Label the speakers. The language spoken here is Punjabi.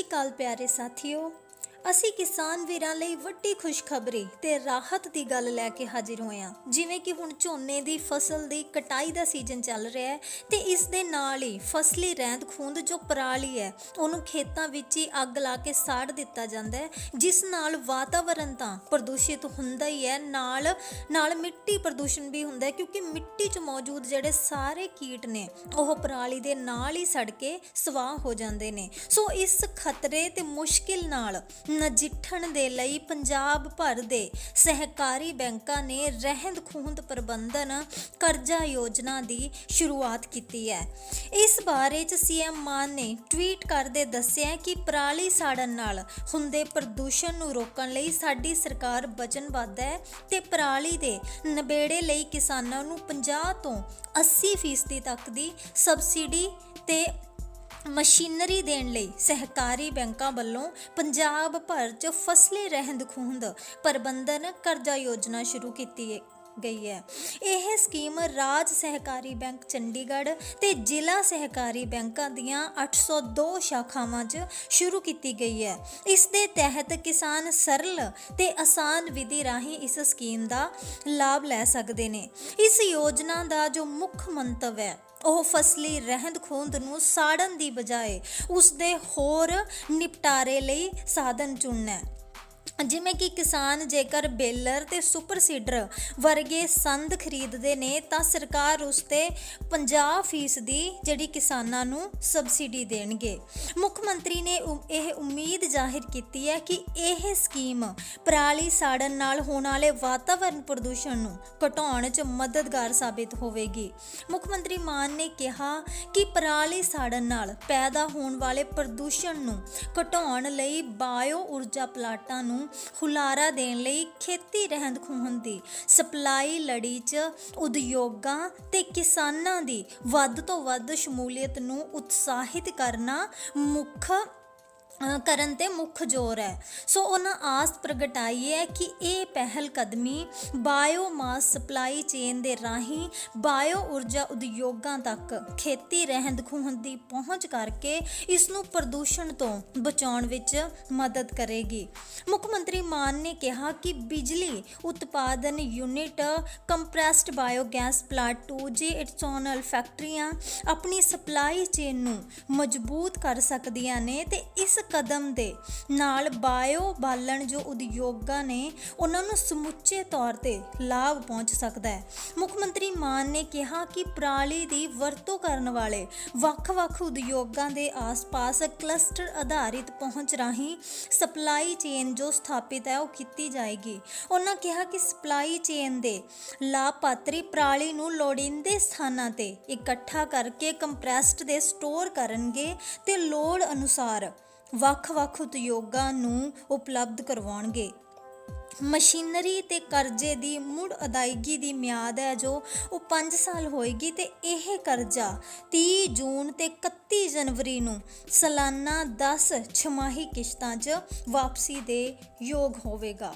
Speaker 1: ਸ਼੍ਰੀ ਅਕਾਲ ਪਿਆਰੇ ਸਾਥੀਓ। ਅਸੀਂ ਕਿਸਾਨ ਵੀਰਾਂ ਲਈ ਵੱਡੀ ਖੁਸ਼ਖਬਰੀ ਤੇ ਰਾਹਤ ਦੀ ਗੱਲ ਲੈ ਕੇ ਹਾਜ਼ਰ ਹੋਏ ਹਾਂ। ਜਿਵੇਂ ਕਿ ਹੁਣ ਝੋਨੇ ਦੀ ਫਸਲ ਦੀ ਕਟਾਈ ਦਾ ਸੀਜ਼ਨ ਚੱਲ ਰਿਹਾ ਹੈ ਤੇ ਇਸ ਦੇ ਨਾਲ ਹੀ ਫਸਲੀ ਰਹਿੰਦ ਖੂੰਦ ਜੋ ਪਰਾਲੀ ਹੈ, ਉਹਨੂੰ ਖੇਤਾਂ ਵਿੱਚ ਹੀ ਅੱਗ ਲਾ ਕੇ ਸਾੜ ਦਿੱਤਾ ਜਾਂਦਾ ਹੈ, ਜਿਸ ਨਾਲ ਵਾਤਾਵਰਣ ਤਾਂ ਪ੍ਰਦੂਸ਼ਿਤ ਹੁੰਦਾ ਹੀ ਹੈ। ਨਾਲ ਨਾਲ ਮਿੱਟੀ ਪ੍ਰਦੂਸ਼ਣ ਵੀ ਹੁੰਦਾ ਹੈ, ਕਿਉਂਕਿ ਮਿੱਟੀ 'ਚ ਮੌਜੂਦ ਜਿਹੜੇ ਸਾਰੇ ਕੀਟ ਨੇ, ਉਹ ਪਰਾਲੀ ਦੇ ਨਾਲ ਹੀ ਸੜ ਕੇ ਸਵਾਹ ਹੋ ਜਾਂਦੇ ਨੇ। ਸੋ ਇਸ ਖਤਰੇ ਤੇ ਮੁਸ਼ਕਿਲ ਨਾਲ ਨਜਿੱਠਣ ਦੇ ਲਈ ਪੰਜਾਬ ਭਰ ਦੇ ਸਹਿਕਾਰੀ ਬੈਂਕਾਂ ਨੇ ਰਹਿੰਦ ਖੂੰਹਦ ਪ੍ਰਬੰਧਨ ਕਰਜ਼ਾ ਯੋਜਨਾ ਦੀ ਸ਼ੁਰੂਆਤ ਕੀਤੀ ਹੈ। ਇਸ ਬਾਰੇ ਚ ਸੀਐਮ ਮਾਨ ਨੇ ਟਵੀਟ ਕਰਦੇ ਦੱਸਿਆ ਕਿ ਪਰਾਲੀ ਸਾੜਨ ਨਾਲ ਹੁੰਦੇ ਪ੍ਰਦੂਸ਼ਣ ਨੂੰ ਰੋਕਣ ਲਈ ਸਾਡੀ ਸਰਕਾਰ ਵਚਨਬੱਧ ਹੈ ਤੇ ਪਰਾਲੀ ਦੇ ਨਬੇੜੇ ਲਈ ਕਿਸਾਨਾਂ ਨੂੰ 50 ਤੋਂ 80% ਫੀਸਦੀ ਤੱਕ ਦੀ ਸਬਸਿਡੀ ਤੇ ਮਸ਼ੀਨਰੀ ਦੇਣ ਲਈ ਸਹਿਕਾਰੀ ਬੈਂਕਾਂ ਵੱਲੋਂ ਪੰਜਾਬ ਭਰ 'ਚ ਫਸਲੇ ਰਹਿੰਦ ਖੂੰਹਦ ਪ੍ਰਬੰਧਨ ਕਰਜ਼ਾ ਯੋਜਨਾ ਸ਼ੁਰੂ ਕੀਤੀ ਹੈ ਗਈ ਹੈ। ਇਹ ਸਕੀਮ ਰਾਜ ਸਹਿਕਾਰੀ ਬੈਂਕ ਚੰਡੀਗੜ੍ਹ ਤੇ ਜ਼ਿਲ੍ਹਾ ਸਹਿਕਾਰੀ ਬੈਂਕਾਂ ਦੀਆਂ 802 ਸ਼ਾਖਾਵਾਂ 'ਚ ਸ਼ੁਰੂ ਕੀਤੀ ਗਈ ਹੈ। ਇਸ ਦੇ ਤਹਿਤ ਕਿਸਾਨ ਸਰਲ ਤੇ ਆਸਾਨ ਵਿਧੀ ਰਾਹੀਂ ਇਸ ਸਕੀਮ ਦਾ ਲਾਭ ਲੈ ਸਕਦੇ ਨੇ। ਇਸ ਯੋਜਨਾ ਦਾ ਜੋ ਮੁੱਖ ਮੰਤਵ ਹੈ, ਉਹ ਫਸਲੀ ਰਹਿੰਦ ਖੂੰਦ ਨੂੰ ਸਾੜਨ ਦੀ ਬਜਾਏ ਉਸ ਦੇ ਹੋਰ ਨਿਪਟਾਰੇ ਲਈ ਸਾਧਨ ਚੁਣਨਾ ਹੈ। ਜਿਵੇਂ ਕਿ ਕਿਸਾਨ ਜੇਕਰ ਬੇਲਰ ਤੇ ਸੁਪਰ ਸੀਡਰ ਵਰਗੇ ਸੰਦ ਖਰੀਦਦੇ ਨੇ, ਤਾਂ ਸਰਕਾਰ ਉਸ ਤੇ 50% ਦੀ ਜਿਹੜੀ ਕਿਸਾਨਾਂ ਨੂੰ ਸਬਸਿਡੀ ਦੇਣਗੇ। ਮੁੱਖ ਮੰਤਰੀ ਨੇ ਉ- ਇਹ ਉਮੀਦ ਜ਼ਾਹਿਰ ਕੀਤੀ ਹੈ ਕਿ ਇਹ ਸਕੀਮ ਪਰਾਲੀ ਸਾੜਨ ਨਾਲ ਹੋਣ ਵਾਲੇ ਵਾਤਾਵਰਣ ਪ੍ਰਦੂਸ਼ਣ ਨੂੰ ਘਟਾਉਣ 'ਚ ਮਦਦਗਾਰ ਸਾਬਿਤ ਹੋਵੇਗੀ। ਮੁੱਖ ਮੰਤਰੀ ਮਾਨ ਨੇ ਕਿਹਾ ਕਿ ਪਰਾਲੀ ਸਾੜਨ ਨਾਲ ਪੈਦਾ ਹੋਣ ਵਾਲੇ ਪ੍ਰਦੂਸ਼ਣ ਨੂੰ ਘਟਾਉਣ ਲਈ ਬਾਇਓ ਊਰਜਾ ਪਲਾਟਾਂ ਨੂੰ ਹੁਲਾਰਾ ਦੇਣ ਲਈ ਖੇਤੀ ਰਹਿੰਦ ਖੂਹਣ ਦੀ, ਸਪਲਾਈ ਲੜੀ 'ਚ ਉਦਯੋਗਾਂ ਤੇ ਕਿਸਾਨਾਂ ਦੀ ਵੱਧ ਤੋਂ ਵੱਧ ਸ਼ਮੂਲੀਅਤ ਨੂੰ ਉਤਸ਼ਾਹਿਤ ਕਰਨਾ ਮੁੱਖ ਕਰਨ ਤੇ ਮੁੱਖ ਜ਼ੋਰ ਹੈ। ਸੋ ਉਹਨਾਂ ਆਸ ਪ੍ਰਗਟਾਈ ਹੈ ਕਿ ਇਹ ਪਹਿਲ ਕਦਮੀ ਬਾਇਓਮਾਸ ਸਪਲਾਈ ਚੇਨ ਦੇ ਰਾਹੀਂ ਬਾਇਓ ਊਰਜਾ ਉਦਯੋਗਾਂ ਤੱਕ ਖੇਤੀ ਰਹਿੰਦ ਖੂਹਣ ਦੀ ਪਹੁੰਚ ਕਰਕੇ ਇਸ ਨੂੰ ਪ੍ਰਦੂਸ਼ਣ ਤੋਂ ਬਚਾਉਣ ਵਿੱਚ ਮਦਦ ਕਰੇਗੀ। ਮੁੱਖ ਮੰਤਰੀ ਮਾਨ ਨੇ ਕਿਹਾ ਕਿ ਬਿਜਲੀ ਉਤਪਾਦਨ unit compressed biogas plant 2G ਇਟਸੋਨਲ ਫੈਕਟਰੀਆਂ ਆਪਣੀ ਸਪਲਾਈ ਚੇਨ ਨੂੰ ਮਜ਼ਬੂਤ ਕਰ ਸਕਦੀਆਂ ਨੇ ਤੇ ਇਸ ਕਦਮ ਦੇ ਨਾਲ ਬਾਇਓ ਬਾਲਣ ਜੋ ਉਦਯੋਗਾਂ ਨੇ ਉਹਨਾਂ ਨੂੰ ਸਮੁੱਚੇ ਤੌਰ ਤੇ ਲਾਭ ਪਹੁੰਚ ਸਕਦਾ ਹੈ। ਮੁੱਖ ਮੰਤਰੀ ਮਾਨ ਨੇ ਕਿਹਾ ਕਿ ਪਰਾਲੀ ਦੀ ਵਰਤੋਂ ਕਰਨ ਵਾਲੇ ਵੱਖ-ਵੱਖ ਉਦਯੋਗਾਂ ਦੇ ਆਸ-ਪਾਸ ਕਲਸਟਰ ਆਧਾਰਿਤ ਪਹੁੰਚ ਰਾਹੀਂ ਸਪਲਾਈ ਚੇਨ ਜੋ ਸਥਾਪਿਤ ਹੈ ਉਹ ਕੀਤੀ ਜਾਏਗੀ। ਉਹਨਾਂ ਕਿਹਾ ਕਿ ਸਪਲਾਈ ਚੇਨ ਦੇ ਲਾਭਪਾਤਰੀ ਪਰਾਲੀ ਨੂੰ ਲੋੜੀਂਦੇ ਸਥਾਨਾਂ ਤੇ ਇਕੱਠਾ ਕਰਕੇ ਕੰਪਰੈਸਡ ਦੇ ਸਟੋਰ ਕਰਨਗੇ ਤੇ ਲੋੜ ਅਨੁਸਾਰ ਵੱਖ-ਵੱਖ ਉਦਯੋਗਾਂ ਨੂੰ ਉਪਲਬਧ ਕਰਵਾਉਣਗੇ। ਮਸ਼ੀਨਰੀ ਤੇ ਕਰਜ਼ੇ ਦੀ ਮੁੜ ਅਦਾਇਗੀ ਦੀ ਮਿਆਦ ਹੈ ਜੋ ਉਹ 5 ਸਾਲ ਹੋਏਗੀ ਤੇ ਇਹ ਕਰਜ਼ਾ 30 ਜੂਨ ਤੇ 31 ਜਨਵਰੀ ਨੂੰ ਸਾਲਾਨਾ 10 ਛਮਾਹੀ ਕਿਸ਼ਤਾਂ 'ਚ ਵਾਪਸੀ ਦੇ ਯੋਗ ਹੋਵੇਗਾ।